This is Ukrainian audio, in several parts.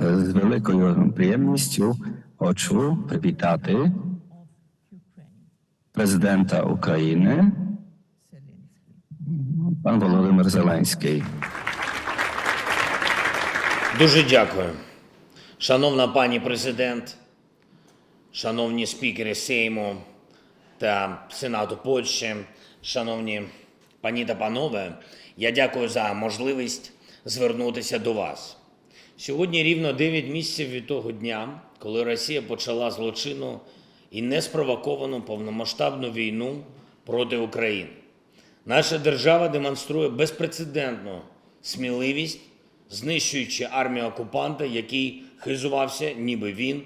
з великою приємністю хочу привітати президента України пан Володимир Зеленський. Дуже дякую. Шановна пані президент, шановні спікери Сейму та Сенату Польщі, шановні пані та панове, я дякую за можливість звернутися до вас. Сьогодні рівно 9 місяців від того дня, коли Росія почала злочинну і неспровоковану повномасштабну війну проти України. Наша держава демонструє безпрецедентну сміливість, знищуючи армію окупанта, який хизувався, ніби він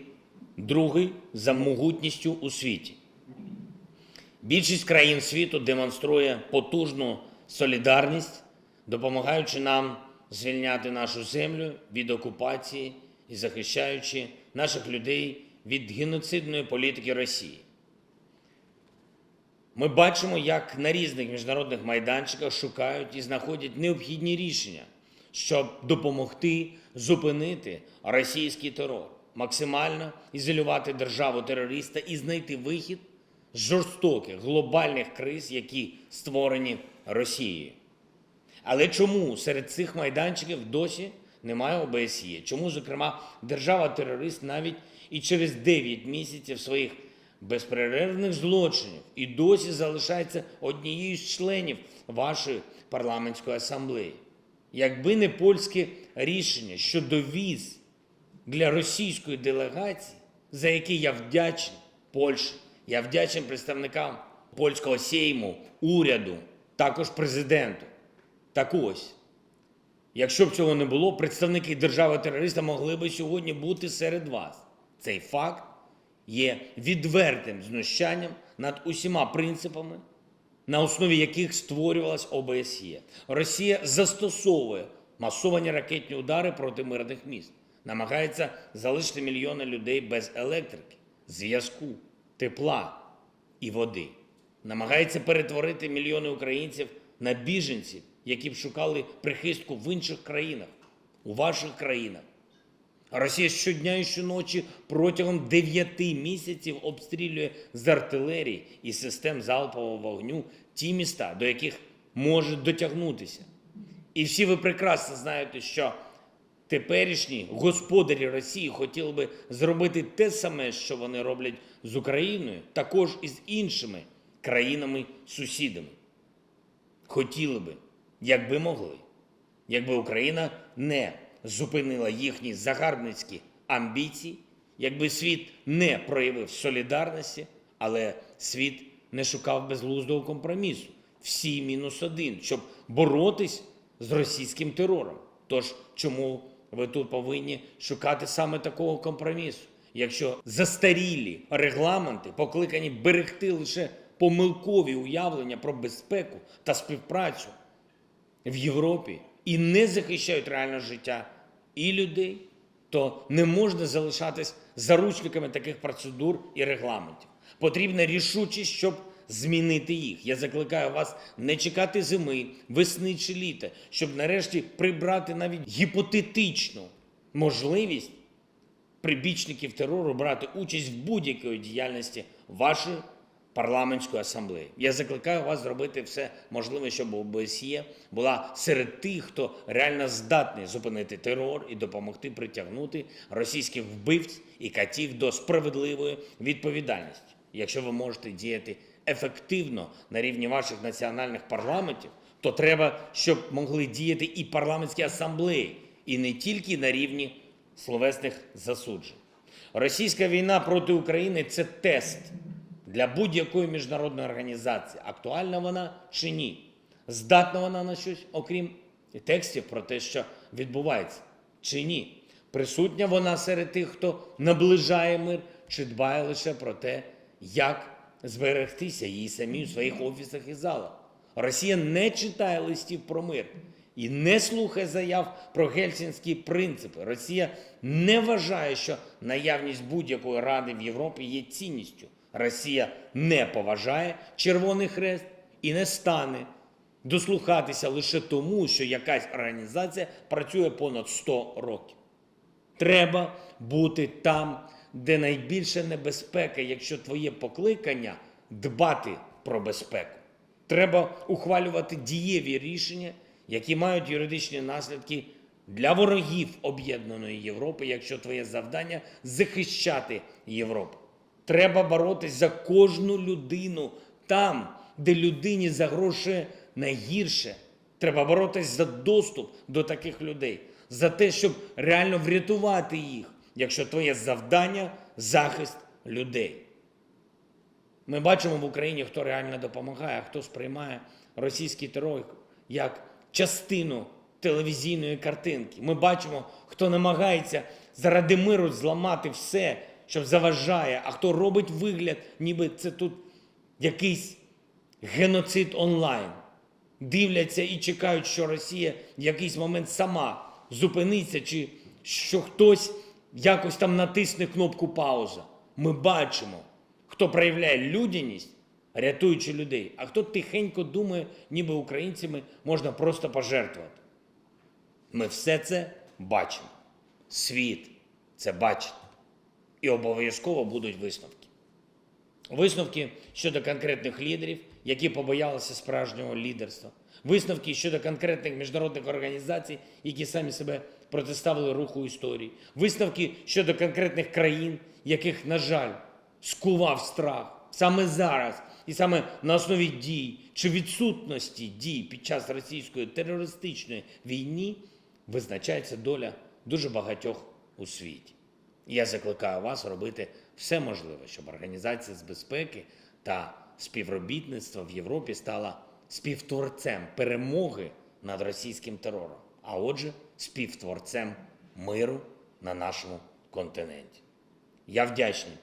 другий за могутністю у світі. Більшість країн світу демонструє потужну солідарність, допомагаючи нам звільняти нашу землю від окупації і захищаючи наших людей від геноцидної політики Росії. Ми бачимо, як на різних міжнародних майданчиках шукають і знаходять необхідні рішення, щоб допомогти зупинити російський терор, максимально ізолювати державу терориста і знайти вихід з жорстоких глобальних криз, які створені Росією. Але чому серед цих майданчиків досі немає ОБСЄ? Чому, зокрема, держава-терорист навіть і через 9 місяців своїх безперервних злочинів і досі залишається однією з членів вашої парламентської асамблеї? Якби не польське рішення щодо віз для російської делегації, за яке я вдячний Польщі, я вдячний представникам польського сейму, уряду, також президенту. Так ось, якщо б цього не було, представники держави-терориста могли би сьогодні бути серед вас. Цей факт є відвертим знущанням над усіма принципами, на основі яких створювалась ОБСЄ. Росія застосовує масовані ракетні удари проти мирних міст, намагається залишити мільйони людей без електрики, зв'язку, тепла і води. Намагається перетворити мільйони українців на біженців, які б шукали прихистку в інших країнах, у ваших країнах. Росія щодня і щоночі протягом 9 місяців обстрілює з артилерії і систем залпового вогню ті міста, до яких може дотягнутися. І всі ви прекрасно знаєте, що теперішні господарі Росії хотіли би зробити те саме, що вони роблять з Україною, також і з іншими країнами-сусідами. Хотіли би, якби могли, якби Україна не зупинила їхні загарбницькі амбіції, якби світ не проявив солідарності, але світ не шукав безглуздого компромісу. Всі мінус один, щоб боротись з російським терором. Тож чому ви тут повинні шукати саме такого компромісу? Якщо застарілі регламенти покликані берегти лише помилкові уявлення про безпеку та співпрацю в Європі і не захищають реальне життя і людей, то не можна залишатись заручниками таких процедур і регламентів. Потрібна рішучість, щоб змінити їх. Я закликаю вас не чекати зими, весни чи літа, щоб нарешті прибрати навіть гіпотетичну можливість прибічників терору брати участь в будь-якій діяльності вашої парламентської асамблеї. Я закликаю вас зробити все можливе, щоб ОБСЄ була серед тих, хто реально здатний зупинити терор і допомогти притягнути російських вбивць і катів до справедливої відповідальності. Якщо ви можете діяти ефективно на рівні ваших національних парламентів, то треба, щоб могли діяти і парламентські асамблеї, і не тільки на рівні словесних засуджень. Російська війна проти України це тест для будь-якої міжнародної організації. Актуальна вона чи ні? Здатна вона на щось, окрім текстів про те, що відбувається, чи ні? Присутня вона серед тих, хто наближає мир, чи дбає лише про те, як зберегтися їй самі у своїх офісах і залах. Росія не читає листів про мир і не слухає заяв про гельсінські принципи. Росія не вважає, що наявність будь-якої ради в Європі є цінністю. Росія не поважає Червоний Хрест і не стане дослухатися лише тому, що якась організація працює понад 100 років. Треба бути там, де найбільша небезпека, якщо твоє покликання дбати про безпеку. Треба ухвалювати дієві рішення, які мають юридичні наслідки для ворогів об'єднаної Європи, якщо твоє завдання захищати Європу. Треба боротись за кожну людину там, де людині загрожує найгірше. Треба боротись за доступ до таких людей, за те, щоб реально врятувати їх, якщо твоє завдання захист людей. Ми бачимо в Україні, хто реально допомагає, хто сприймає російський терор як частину телевізійної картинки. Ми бачимо, хто намагається заради миру зламати все, що заважає, а хто робить вигляд, ніби це тут якийсь геноцид онлайн. Дивляться і чекають, що Росія в якийсь момент сама зупиниться, чи що хтось якось там натисне кнопку пауза. Ми бачимо, хто проявляє людяність, рятуючи людей, а хто тихенько думає, ніби українцями можна просто пожертвувати. Ми все це бачимо. Світ це бачить. І обов'язково будуть висновки. Висновки щодо конкретних лідерів, які побоялися справжнього лідерства. Висновки щодо конкретних міжнародних організацій, які самі себе протиставили руху історії. Висновки щодо конкретних країн, яких, на жаль, скував страх саме зараз, і саме на основі дій чи відсутності дій під час російської терористичної війни визначається доля дуже багатьох у світі. Я закликаю вас робити все можливе, щоб організація з безпеки та співробітництва в Європі стала співтворцем перемоги над російським терором, а отже, співтворцем миру на нашому континенті. Я вдячний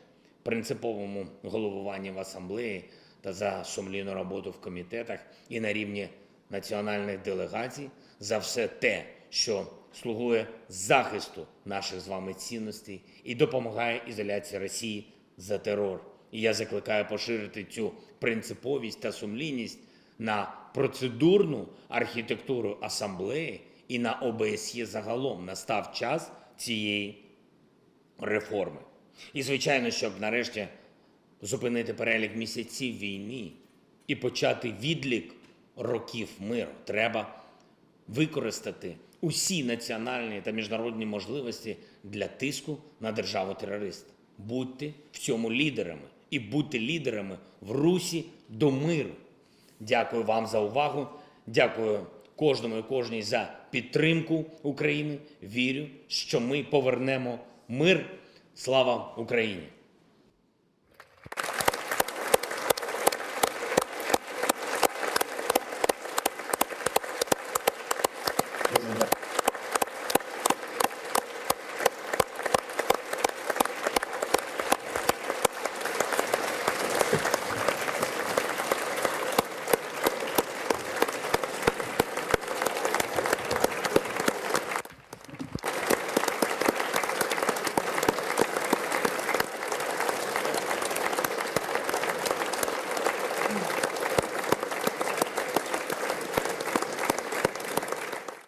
принциповому головуванню в асамблеї та за сумлінну роботу в комітетах і на рівні національних делегацій за все те, що слугує захисту наших з вами цінностей і допомагає ізоляції Росії за терор. І я закликаю поширити цю принциповість та сумлінність на процедурну архітектуру асамблеї і на ОБСЄ загалом. Настав час цієї реформи. І, звичайно, щоб нарешті зупинити перелік місяців війни і почати відлік років миру, треба використати усі національні та міжнародні можливості для тиску на державу терориста. Будьте в цьому лідерами і будьте лідерами в русі до миру. Дякую вам за увагу. Дякую кожному і кожній за підтримку України. Вірю, що ми повернемо мир. Слава Україні!